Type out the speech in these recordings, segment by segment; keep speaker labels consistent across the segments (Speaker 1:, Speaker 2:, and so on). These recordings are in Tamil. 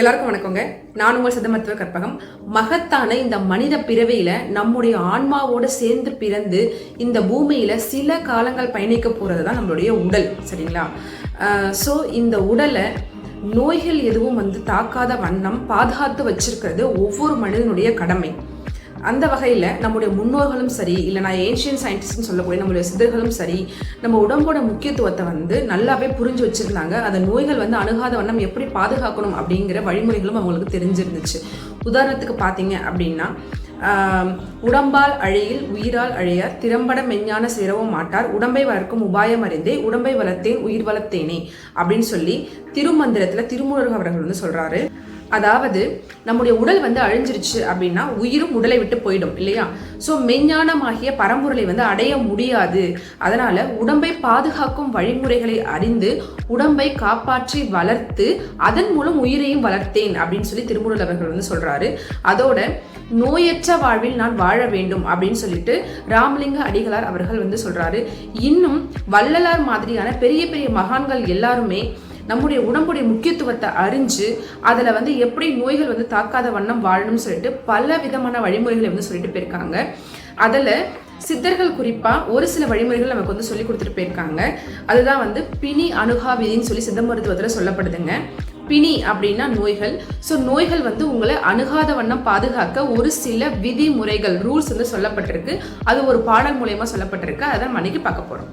Speaker 1: எல்லாருக்கும் வணக்கங்க. நான் உங்கள் சித்த மருத்துவ கற்பகம். மகத்தான இந்த மனித பிறவியில நம்முடைய ஆன்மாவோட சேர்ந்து பிறந்து இந்த பூமியில சில காலங்கள் பயணிக்க போறது தான் நம்மளுடைய உடல் சரிங்களா? ஸோ இந்த உடலை நோய்கள் எதுவும் வந்து தாக்காத வண்ணம் பாதுகாத்து வச்சிருக்கிறது ஒவ்வொரு மனிதனுடைய கடமை. அந்த வகையில் நம்முடைய முன்னோர்களும் சரி இல்லை நான் ஏன்ஷியன் சயின்டிஸ்ட்னு சொல்லக்கூடிய நம்மளுடைய சித்தர்களும் சரி நம்ம உடம்போட முக்கியத்துவத்தை வந்து நல்லாவே புரிஞ்சு வச்சுருந்தாங்க. அந்த நோய்கள் வந்து அணுகாத வண்ணம் எப்படி பாதுகாக்கணும் அப்படிங்கிற வழிமுறைகளும் அவங்களுக்கு தெரிஞ்சிருந்துச்சு. உதாரணத்துக்கு பார்த்தீங்க அப்படின்னா உடம்பால் அழியில் உயிரால் அழியார் திறம்பட மெஞ்ஞான சேரவும் மாட்டார் உடம்பை வளர்க்கும் உபாயம் அறிந்தே உடம்பை வளர்த்தேன் உயிர் வளர்த்தேனே அப்படின்னு சொல்லி திருமந்திரத்தில் திருமூலர் அவர்கள் வந்து சொல்கிறாரு அதாவது நம்முடைய உடல் வந்து அழிஞ்சிருச்சு அப்படின்னா உயிரும் உடலை விட்டு போயிடும் இல்லையா? ஸோ மெஞ்ஞானமாகிய பரம்பொருளை வந்து அடைய முடியாது. அதனால உடம்பை பாதுகாக்கும் வழிமுறைகளை அறிந்து உடம்பை காப்பாற்றி வளர்த்து அதன் மூலம் உயிரையும் வளர்த்தேன் அப்படின்னு சொல்லி திருமூலர் அவர்கள் வந்து சொல்றாரு. அதோட நோயற்ற வாழ்வில் நான் வாழ வேண்டும் அப்படின்னு சொல்லிட்டு ராமலிங்க அடிகளார் அவர்கள் வந்து சொல்றாரு. இன்னும் வள்ளலார் மாதிரியான பெரிய பெரிய மகான்கள் எல்லாருமே நம்முடைய உடம்புடைய முக்கியத்துவத்தை அறிஞ்சு அதில் வந்து எப்படி நோய்கள் வந்து தாக்காத வண்ணம் வாழணும்னு சொல்லிட்டு பல விதமான வழிமுறைகளை வந்து சொல்லிட்டு போயிருக்காங்க. அதில் சித்தர்கள் குறிப்பாக ஒரு சில வழிமுறைகள் நமக்கு வந்து சொல்லி கொடுத்துட்டு போயிருக்காங்க. அதுதான் வந்து பிணி அணுகா விதின்னு சொல்லி சித்த மருத்துவத்தில் சொல்லப்படுதுங்க. பிணி அப்படின்னா நோய்கள். ஸோ நோய்கள் வந்து உங்களை அணுகாத வண்ணம் பாதுகாக்க ஒரு சில விதிமுறைகள் ரூல்ஸ் வந்து சொல்லப்பட்டிருக்கு. அது ஒரு பாடல் மூலயமா சொல்லப்பட்டிருக்கு. அதை நம்ம அன்னைக்கு பார்க்க போகிறோம்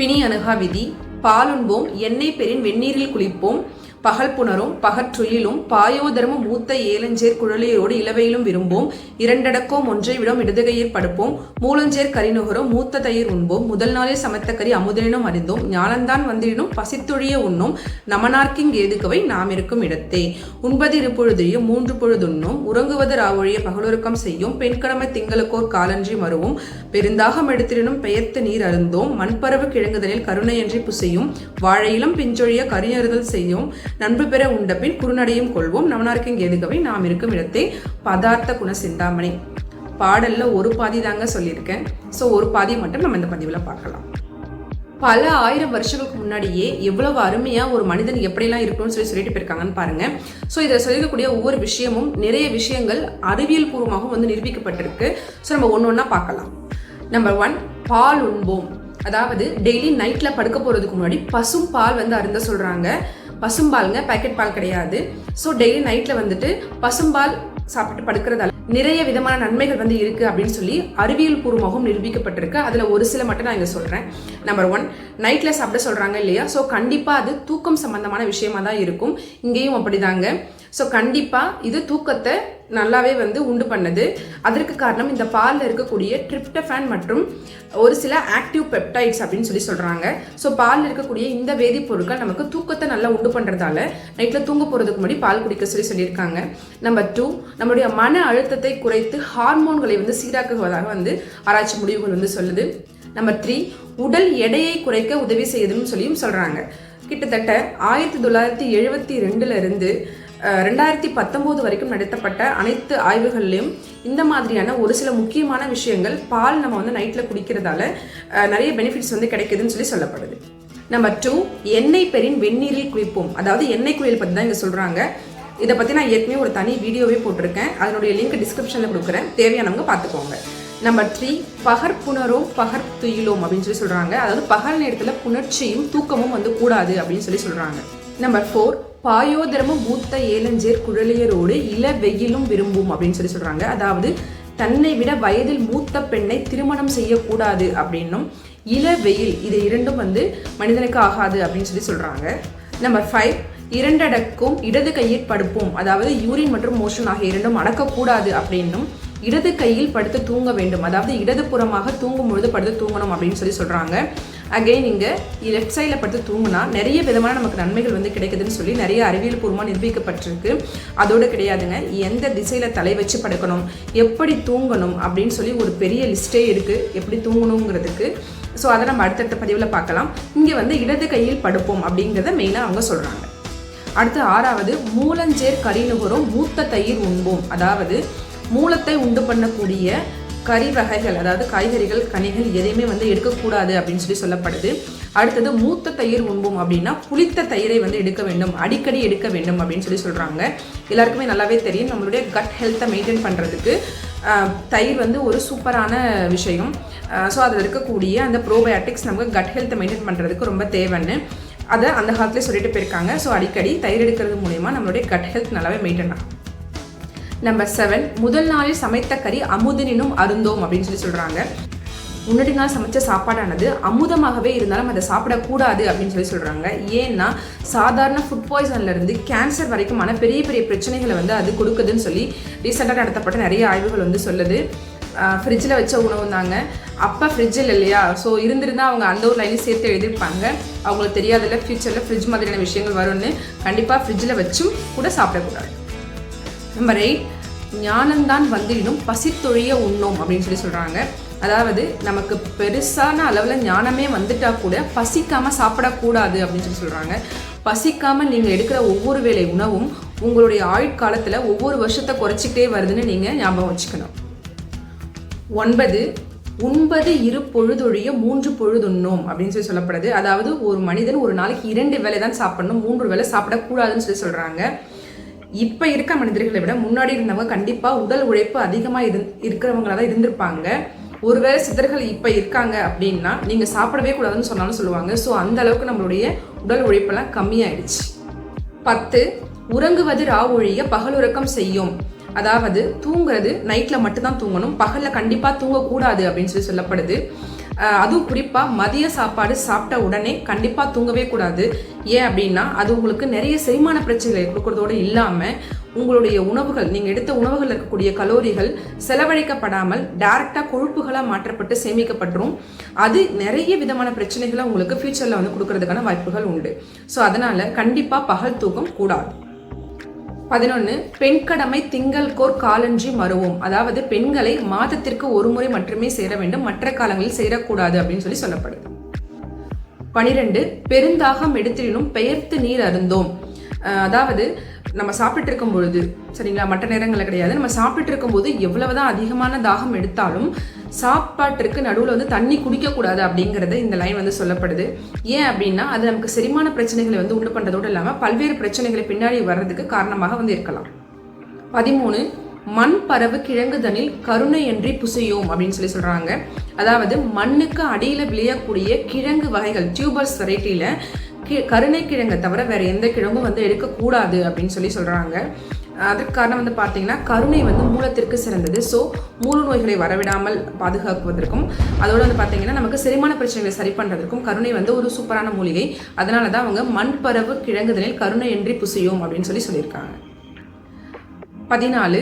Speaker 1: பிணி அணுகா விதி பாலுண்போம் எண்ணெய் பெறின் வெந்நீரில் குளிப்போம். பகல் புணரும் பகற்றுயிலும் பாயோதரமும் மூத்த ஏலஞ்சேர் குழலியோடு இளவையிலும் விரும்போம் இரண்டடக்கோம் ஒன்றை விடும் இடதுகையில் படுப்போம். மூலஞ்சேர் கரிநுகரும் மூத்த தயிர் உண்போம். முதல் நாளே சமைத்த கறி அமுதனினும் அறிந்தோம் ஞானந்தான் வந்திடினும் பசித்தொழிய உண்ணும். நமனார்க்கிங் ஏதுக்கவை நாம் இருக்கும் இடத்தே. உண்பது இரு பொழுதையும் மூன்று பொழுதுண்ணும். உறங்குவது ராவொழிய பகலுறக்கம் செய்யும். பெண்கடமை திங்களுக்கோர் காலன்றி மறுவும் பெருந்தாகம் எடுத்திடனும் பெயர்த்து நீர் அருந்தோம். மண்பரவு கிழங்குதலில் கருணையன்றி புசையும். வாழையிலும் பிஞ்சொழிய கரியறுதல் செய்யும். நண்பு பெற உண்டபின் குறுநடையும் கொள்வோம். நவனார்க்கிங் ஏதுகவை நாம் இருக்கும் இடத்தை பதார்த்த குண சிந்தாமணி. பாடல்ல ஒரு பாதி தாங்க சொல்லியிருக்கேன். ஸோ ஒரு பாதி மட்டும் நம்ம இந்த பதிவில் பார்க்கலாம். பல ஆயிரம் வருஷங்களுக்கு முன்னாடியே எவ்வளவு அருமையா ஒரு மனிதன் எப்படிலாம் இருக்கணும்னு சொல்லி சொல்லிட்டு போயிருக்காங்கன்னு பாருங்க. ஸோ இதில் சொல்லிக்கக்கூடிய ஒவ்வொரு விஷயமும் நிறைய விஷயங்கள் அறிவியல் பூர்வமாகவும் வந்து நிரூபிக்கப்பட்டிருக்கு. ஸோ நம்ம ஒன்று ஒன்றா பார்க்கலாம். நம்பர் ஒன் பால் உண்போம். அதாவது டெய்லி நைட்ல படுக்க போறதுக்கு முன்னாடி பசும் பால் வந்து அருந்த சொல்றாங்க. பசும்பாலுங்க பேக்கெட் பால் கிடையாது. ஸோ டெய்லி நைட்ல வந்துட்டு பசும்பால் சாப்பிட்டு படுக்கிறதால நிறைய விதமான நன்மைகள் வந்து இருக்கு அப்படின்னு சொல்லி அறிவியல் பூர்வமாகவும் நிரூபிக்கப்பட்டிருக்கு. அதுல ஒரு சில மட்டும் நான் இங்க சொல்றேன். நம்பர் ஒன் நைட்ல சாப்பிட சொல்றாங்க இல்லையா? ஸோ கண்டிப்பா அது தூக்கம் சம்பந்தமான விஷயமா தான் இருக்கும். இங்கேயும் அப்படிதாங்க. ஸோ கண்டிப்பா இது தூக்கத்தை நல்லாவே வந்து உண்டு பண்ணுது. அதற்கு காரணம் இந்த பாலில் இருக்கக்கூடிய ட்ரிப்டஃபேன் மற்றும் ஒரு சில ஆக்டிவ் பெப்டைட்ஸ் அப்படின்னு சொல்லி சொல்றாங்க. ஸோ பாலில் இருக்கக்கூடிய இந்த வேதிப்பொருட்கள் நமக்கு தூக்கத்தை நல்லா உண்டு பண்றதால நைட்ல தூங்க போறதுக்கு முன்னாடி பால் குடிக்க சொல்லி சொல்லியிருக்காங்க. நம்பர் டூ நம்மளுடைய மன அழுத்தத்தை குறைத்து ஹார்மோன்களை வந்து சீராக்குவதாக வந்து ஆராய்ச்சி முடிவுகள் வந்து சொல்லுது. நம்பர் த்ரீ உடல் எடையை குறைக்க உதவி செய்யுதுன்னு சொல்லியும் சொல்கிறாங்க கிட்டத்தட்ட ஆயிரத்தி தொள்ளாயிரத்தி எழுபத்தி ரெண்டுலேருந்து ரெண்டாயிரத்தி பத்தொம்போது வரைக்கும் நடத்தப்பட்ட அனைத்து ஆய்வுகள்லையும் இந்த மாதிரியான ஒரு சில முக்கியமான விஷயங்கள் பால் நம்ம வந்து நைட்டில் குடிக்கிறதால நிறைய பெனிஃபிட்ஸ் வந்து கிடைக்குதுன்னு சொல்லி சொல்லப்படுது. நம்பர் டூ எண்ணெய் பெரின் வெந்நீரில் குளிப்போம். அதாவது எண்ணெய் குளியல் பற்றி தான் இங்கே சொல்கிறாங்க இதை பற்றி நான் ஏற்கனவே ஒரு தனி வீடியோவே போட்டிருக்கேன். அதனுடைய லிங்க் டிஸ்கிரிப்ஷனில் கொடுக்குறேன். தேவையானவங்க பார்த்துக்கோங்க. நம்பர் த்ரீ பகற்புணரும் பகற்துயிலும் அப்படின்னு சொல்லி சொல்கிறாங்க அதாவது பகல் நேரத்தில் புணர்ச்சியும் தூக்கமும் வந்து கூடாது அப்படின்னு சொல்லி சொல்கிறாங்க நம்பர் ஃபோர் பாயோதரமும் மூத்த ஏலஞ்சேர் குழலியரோடு இள வெயிலும் விரும்பும் அப்படின்னு சொல்லி சொல்கிறாங்க அதாவது தன்னை விட வயதில் மூத்த பெண்ணை திருமணம் செய்யக்கூடாது அப்படின்னும் இள வெயில் இது இரண்டும் வந்து மனிதனுக்கு ஆகாது அப்படின்னு சொல்லி சொல்கிறாங்க நம்பர் ஃபைவ் இரண்டடக்கும் இடது கையில் படுப்போம். அதாவது யூரின் மற்றும் மோஷன் ஆகிய இரண்டும் அடக்கக்கூடாது அப்படின்னும் இடது கையில் படுத்து தூங்க வேண்டும். அதாவது இடது புறமாக தூங்கும் பொழுது படுத்து தூங்கணும் அப்படின்னு சொல்லி சொல்கிறாங்க அகைன் இங்கே லெஃப்ட் சைடில் படுத்து தூங்கினா நிறைய விதமான நமக்கு நன்மைகள் வந்து கிடைக்குதுன்னு சொல்லி நிறைய அறிவியல் பூர்வமாக நிரூபிக்கப்பட்டிருக்கு. அதோடு கிடையாதுங்க. எந்த திசையில் தலை வச்சு படுக்கணும் எப்படி தூங்கணும் அப்படின்னு சொல்லி ஒரு பெரிய லிஸ்ட்டே இருக்குது எப்படி தூங்கணுங்கிறதுக்கு. ஸோ அதை நம்ம அடுத்தடுத்த பதிவில் பார்க்கலாம். இங்கே வந்து இடது கையில் படுப்போம் அப்படிங்கிறத மெயினாக அவங்க சொல்கிறாங்க அடுத்து ஆறாவது மூலஞ்சேர் கரிநுகரும் மூத்த தயிர் உண்போம். அதாவது மூலத்தை உண்டு பண்ணக்கூடிய கறி வகைகள் அதாவது காய்கறிகள் கனிகள் எதையுமே வந்து எடுக்கக்கூடாது அப்படின்னு சொல்லி சொல்லப்படுது. அடுத்தது மூத்த தயிர் உண்போம் அப்படின்னா புளித்த தயிரை வந்து எடுக்க வேண்டும் அடிக்கடி எடுக்க வேண்டும் அப்படின்னு சொல்லி சொல்கிறாங்க எல்லாருக்குமே நல்லாவே தெரியும். நம்மளுடைய கட் ஹெல்த்தை மெயின்டைன் பண்ணுறதுக்கு தயிர் வந்து ஒரு சூப்பரான விஷயம். ஸோ அதில் இருக்கக்கூடிய அந்த ப்ரோபயாட்டிக்ஸ் நமக்கு கட் ஹெல்த்தை மெயின்டைன் பண்ணுறதுக்கு ரொம்ப தேவைன்னு. அதை அந்த காலத்துலேயே சொல்லிட்டு போயிருக்காங்க. ஸோ அடிக்கடி தயிர் எடுக்கிறது மூலயமா நம்மளுடைய கட் ஹெல்த் நல்லாவே மெயின்டைன் ஆகும். நம்பர் செவன் முதல் நாளில் சமைத்த கறி அமுதனினும் அருந்தோம் அப்படின்னு சொல்லி சொல்கிறாங்க முன்னாடி நாள் சமைச்ச சாப்பாடானது அமுதமாகவே இருந்தாலும் அதை சாப்பிடக்கூடாது அப்படின்னு சொல்லி சொல்கிறாங்க ஏன்னா சாதாரண ஃபுட் பாய்சன்லேருந்து கேன்சர் வரைக்குமான பெரிய பெரிய பிரச்சனைகளை வந்து அது கொடுக்குதுன்னு சொல்லி ரீசெண்டாக நடத்தப்பட்ட நிறைய ஆய்வுகள் வந்து சொல்லுது. ஃப்ரிட்ஜில் வச்ச உணவு தாங்க அப்போ ஃப்ரிட்ஜில் இல்லையா? ஸோ இருந்திருந்தால் அவங்க அந்த ஒரு லைனையும் சேர்த்து எழுதியிருப்பாங்க. அவங்களுக்கு தெரியாதில்ல ஃப்யூச்சரில் ஃப்ரிட்ஜ் மாதிரியான விஷயங்கள் வரும்னு. கண்டிப்பாக ஃப்ரிட்ஜில் வச்சும் கூட சாப்பிடக்கூடாது. நம்பர் எயிட் ஞானந்தான் வந்திடினும் பசித்தொழிய உண்ணோம் அப்படின்னு சொல்லி சொல்கிறாங்க அதாவது நமக்கு பெருசான அளவில் ஞானமே வந்துட்டா கூட பசிக்காமல் சாப்பிடக்கூடாது அப்படின்னு சொல்லி சொல்கிறாங்க பசிக்காமல் நீங்கள் எடுக்கிற ஒவ்வொரு வேலை உணவும் உங்களுடைய ஆயுட்காலத்தில் ஒவ்வொரு வருஷத்தை குறைச்சிக்கிட்டே வருதுன்னு நீங்கள் ஞாபகம் வச்சுக்கணும். ஒன்பது உண்பது இரு பொழுதொழிய மூன்று பொழுதுண்ணும் அப்படின்னு சொல்லி சொல்லப்படுது. அதாவது ஒரு மனிதன் ஒரு நாளைக்கு இரண்டு வேலை தான் சாப்பிடணும் மூன்று வேலை சாப்பிடக்கூடாதுன்னு சொல்லி சொல்கிறாங்க இப்போ இருக்க மனிதர்களை விட முன்னாடி இருந்தவங்க கண்டிப்பாக உடல் உழைப்பு அதிகமாக இரு இருக்கிறவங்களா தான் இருந்திருப்பாங்க. ஒருவேளை சித்தர்கள் இப்போ இருக்காங்க அப்படின்னா நீங்கள் சாப்பிடவே கூடாதுன்னு சொன்னாலும் சொல்லுவாங்க. ஸோ அந்த அளவுக்கு நம்மளுடைய உடல் உழைப்பெல்லாம் கம்மியாயிடுச்சு. பத்து உறங்குவது ரா ஒழிய பகலுறக்கம் செய்யும். அதாவது தூங்குறது நைட்டில் மட்டும்தான் தூங்கணும். பகலில் கண்டிப்பாக தூங்கக்கூடாது அப்படின்னு சொல்லி சொல்லப்படுது. அதுவும் குறிப்பாக மதிய சாப்பாடு சாப்பிட்ட உடனே கண்டிப்பாக தூங்கவே கூடாது. ஏன் அப்படின்னா அது உங்களுக்கு நிறைய செரிமான பிரச்சனைகளை கொடுக்கறதோடு இல்லாமல் உங்களுடைய உணவுகள் நீங்கள் எடுத்த உணவுகள் இருக்கக்கூடிய கலோரிகள் செலவழிக்கப்படாமல் டைரக்டாக கொழுப்புகளாக மாற்றப்பட்டு சேமிக்கப்பட்டுரும். அது நிறைய விதமான பிரச்சனைகளை உங்களுக்கு ஃபியூச்சரில் வந்து கொடுக்கறதுக்கான வாய்ப்புகள் உண்டு. ஸோ அதனால் கண்டிப்பாக பகல் தூக்கம் கூடாது. பதினொன்று பெண் கடமை திங்கள் கோர் காலன்றி மறுவோம். அதாவது பெண்களை மாதத்திற்கு ஒரு முறை மட்டுமே சேர வேண்டும் மற்ற காலங்களில் சேரக்கூடாது அப்படின்னு சொல்லி சொல்லப்படுது. பனிரெண்டு பெருந்தாகம் எடுத்தினும் பெயர்த்து நீர் அருந்தோம். அதாவது நம்ம சாப்பிட்டு இருக்கும் பொழுது சரிங்களா மற்ற நேரங்களில் கிடையாது. நம்ம சாப்பிட்டு இருக்கும்போது எவ்வளவுதான் அதிகமான தாகம் எடுத்தாலும் சாப்பாட்டிற்கு நடுவில் வந்து தண்ணி குடிக்கக்கூடாது அப்படிங்கிறது இந்த லைன் வந்து சொல்லப்படுது. ஏன் அப்படின்னா அது நமக்கு செரிமான பிரச்சனைகளை வந்து உண்டு பண்ணுறதோடு இல்லாமல் பல்வேறு பிரச்சனைகளை பின்னாடி வர்றதுக்கு காரணமாக வந்து இருக்கலாம். பதிமூணு மண் பறவு கிழங்குதனில் கருணை என்று புசையோம் அப்படின்னு சொல்லி சொல்கிறாங்க அதாவது மண்ணுக்கு அடியில் விளையக்கூடிய கிழங்கு வகைகள் டியூபர்ஸ் வெரைட்டியில் கி கருணை கிழங்கை தவிர வேறு எந்த கிழங்கும் வந்து எடுக்கக்கூடாது அப்படின்னு சொல்லி சொல்கிறாங்க அதற்கு காரணம் வந்து பார்த்தீங்கன்னா கருணை வந்து மூலத்திற்கு சிறந்தது. ஸோ மூல நோய்களை வரவிடாமல் பாதுகாக்குவதற்கும் அதோடு வந்து பார்த்தீங்கன்னா நமக்கு செரிமான பிரச்சனைகளை சரி பண்ணுறதுக்கும் கருணை வந்து ஒரு சூப்பரான மூலிகை. அதனால தான் அவங்க மண்பரவு கிழங்குதலில் கருணை என்றி புசியும் அப்படின்னு சொல்லி சொல்லியிருக்காங்க. பதினாலு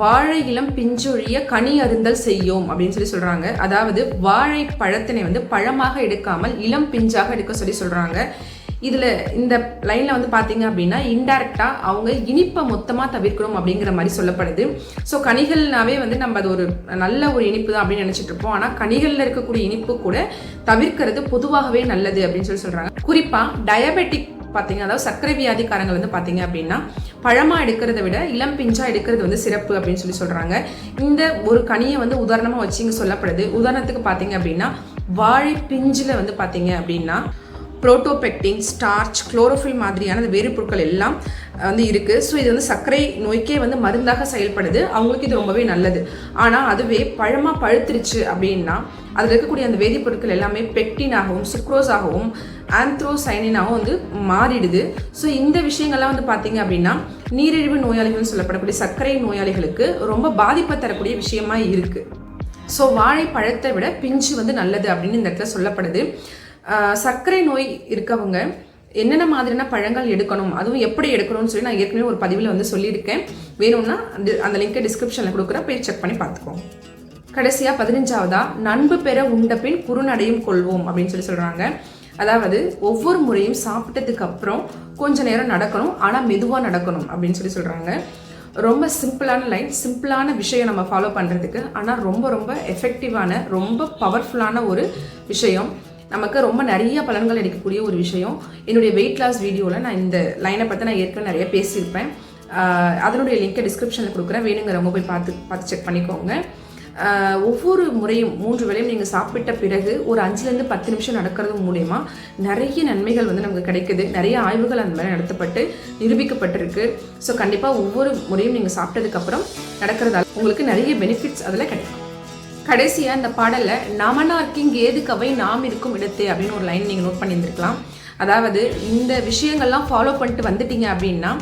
Speaker 1: வாழை இளம் பிஞ்சொழிய கனி அருந்தல் செய்யும் அப்படின்னு சொல்லி சொல்கிறாங்க அதாவது வாழை பழத்தினை வந்து பழமாக எடுக்காமல் இளம் பிஞ்சாக எடுக்க சொல்லி சொல்கிறாங்க இதில் இந்த லைனில் வந்து பார்த்தீங்க அப்படின்னா இன்டெரக்டாக அவங்க இனிப்பை மொத்தமாக தவிர்க்கணும் அப்படிங்கிற மாதிரி சொல்லப்படுது. ஸோ கனிகள்னாவே வந்து நம்ம அது ஒரு நல்ல ஒரு இனிப்பு தான் அப்படின்னு நினச்சிட்டு இருப்போம். ஆனால் கனிகளில் இருக்கக்கூடிய இனிப்பு கூட தவிர்க்கிறது பொதுவாகவே நல்லது அப்படின்னு சொல்லி சொல்கிறாங்க குறிப்பாக டயபெட்டிக் பார்த்தீங்க அதாவது சர்க்கரை வியாதிக்காரங்கள் வந்து பார்த்தீங்க அப்படின்னா பழமாக எடுக்கிறத விட இளம் பிஞ்சாக எடுக்கிறது வந்து சிறப்பு அப்படின்னு சொல்லி சொல்கிறாங்க இந்த ஒரு கனியை வந்து உதாரணமாக வச்சு இங்கே சொல்லப்படுது. உதாரணத்துக்கு பார்த்தீங்க அப்படின்னா வாழை பிஞ்சில் வந்து பார்த்தீங்க அப்படின்னா புரோட்டோபெக்டின் ஸ்டார்ச் குளோரோஃபில் மாதிரியான வேறுபொருட்கள் எல்லாம் வந்து இருக்குது ஸோ இது வந்து சர்க்கரை நோய்க்கே வந்து மருந்தாக செயல்படுது. அவங்களுக்கு இது ரொம்பவே நல்லது. ஆனால் அதுவே பழமாக பழுத்துருச்சு அப்படின்னா அதில் இருக்கக்கூடிய அந்த வேதிப்பொருட்கள் எல்லாமே பெக்டினாகவும் சுக்ரோஸாகவும் ஆந்த்ரோசைனினாகவும் வந்து மாறிடுது. ஸோ இந்த விஷயங்கள்லாம் வந்து பார்த்தீங்க அப்படின்னா நீரிழிவு நோயாளிகள்னு சொல்லப்படக்கூடிய சர்க்கரை நோயாளிகளுக்கு ரொம்ப பாதிப்பை தரக்கூடிய விஷயமா இருக்குது ஸோ வாழைப்பழத்தை விட பிஞ்சு வந்து நல்லது அப்படின்னு இந்த இடத்துல சொல்லப்படுது. சர்க்கரை நோய் இருக்கவங்க என்னென்ன மாதிரியான பழங்கள் எடுக்கணும் அதுவும் எப்படி எடுக்கணும்னு சொல்லி நான் ஏற்கனவே ஒரு பதிவில் வந்து சொல்லியிருக்கேன். வேணும்னா அந்த லிங்கை டிஸ்கிரிப்ஷனில் கொடுக்குறேன். போய் செக் பண்ணி பார்த்துக்கோங்க. கடைசியாக பதினஞ்சாவதா? நண்பு பெற உண்ட பின் குறுநடையும் கொள்வோம் அப்படின்னு சொல்லி சொல்கிறாங்க அதாவது ஒவ்வொரு முறையும் சாப்பிட்டதுக்கு அப்புறம் கொஞ்ச நேரம் நடக்கணும் ஆனால் மெதுவாக நடக்கணும் அப்படின்னு சொல்லி சொல்கிறாங்க ரொம்ப சிம்பிளான லைன் சிம்பிளான விஷயம் நம்ம ஃபாலோ பண்ணுறதுக்கு ஆனால் ரொம்ப ரொம்ப எஃபெக்டிவான ரொம்ப பவர்ஃபுல்லான ஒரு விஷயம். நமக்கு ரொம்ப நிறைய பலன்கள் எடுக்கக்கூடிய ஒரு விஷயம். என்னுடைய வெயிட் லாஸ் வீடியோவில் நான் இந்த லைனை பற்றி நான் ஏற்கனவே நிறைய பேசியிருப்பேன். அதனுடைய லிங்க்கை டிஸ்கிரிப்ஷனில் கொடுக்குறேன். வேணுங்கிறவங்க போய் பார்த்து பார்த்து செக் பண்ணிக்கோங்க. ஒவ்வொரு முறையும் மூன்று வேளையும் நீங்கள் சாப்பிட்ட பிறகு ஒரு அஞ்சுலேருந்து பத்து நிமிஷம் நடக்கிறது மூலயமா நிறைய நன்மைகள் வந்து நமக்கு கிடைக்குது. நிறைய ஆய்வுகள் அந்த மாதிரி நடத்தப்பட்டு நிரூபிக்கப்பட்டிருக்கு. ஸோ கண்டிப்பாக ஒவ்வொரு முறையும் நீங்கள் சாப்பிட்டதுக்கப்புறம் நடக்கிறதால உங்களுக்கு நிறைய பெனிஃபிட்ஸ் அதில் கிடைக்கும். கடைசியாக இந்த பாடலில் நமனார்க்கிங் ஏது கவை நாம் இருக்கும் இடத்தே? அப்படின்னு ஒரு லைன் நீங்கள் நோட் பண்ணியிருந்துருக்கலாம். அதாவது இந்த விஷயங்கள்லாம் ஃபாலோ பண்ணிட்டு வந்துட்டீங்க அப்படின்னா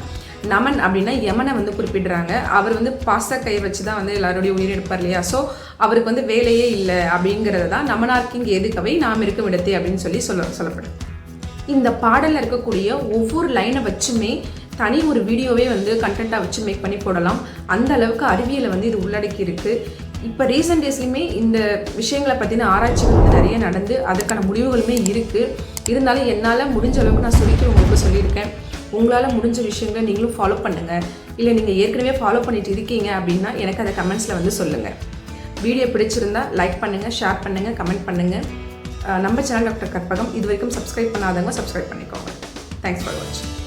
Speaker 1: நமன் அப்படின்னா யமனை வந்து குறிப்பிடுறாங்க. அவர் வந்து பாச கை வச்சு தான் வந்து எல்லாருடைய உயிர் எடுப்பார் இல்லையா? ஸோ அவருக்கு வந்து வேலையே இல்லை அப்படிங்கிறது தான் நமனார்க்கிங் ஏது கவை நாம் இருக்கும் இடத்தே? அப்படின்னு சொல்லி சொல்ல சொல்லப்படுது. இந்த பாடலில் இருக்கக்கூடிய ஒவ்வொரு லைனை வச்சுமே தனி ஒரு வீடியோவே வந்து கண்டென்ட்டாக வச்சு மேக் பண்ணி போடலாம். அந்த அளவுக்கு அறிவியலை வந்து இது உள்ளடக்கி இருக்குது இப்போ ரீசெண்ட் டேஸ்லையுமே இந்த விஷயங்களை பற்றின ஆராய்ச்சிகள் வந்து நிறைய நடந்து அதுக்கான முடிவுகளுமே இருக்குது இருந்தாலும் என்னால் முடிஞ்ச அளவுக்கு நான் சொல்லிட்டு உங்களுக்கு சொல்லியிருக்கேன். உங்களால் முடிஞ்ச விஷயங்களை நீங்களும் ஃபாலோ பண்ணுங்கள் இல்லை நீங்கள் ஏற்கனவே ஃபாலோ பண்ணிட்டு இருக்கீங்க அப்படின்னா எனக்கு அதை கமெண்ட்ஸில் வந்து சொல்லுங்கள் வீடியோ பிடிச்சிருந்தா லைக் பண்ணுங்கள் ஷேர் பண்ணுங்கள் கமெண்ட் பண்ணுங்கள் நம்ம சேனல் டாக்டர் கற்பகம். இது வரைக்கும் சப்ஸ்கிரைப் பண்ணாதவங்க சப்ஸ்கிரைப் பண்ணிக்கோங்க. தேங்க்ஸ் ஃபார் வாட்சிங்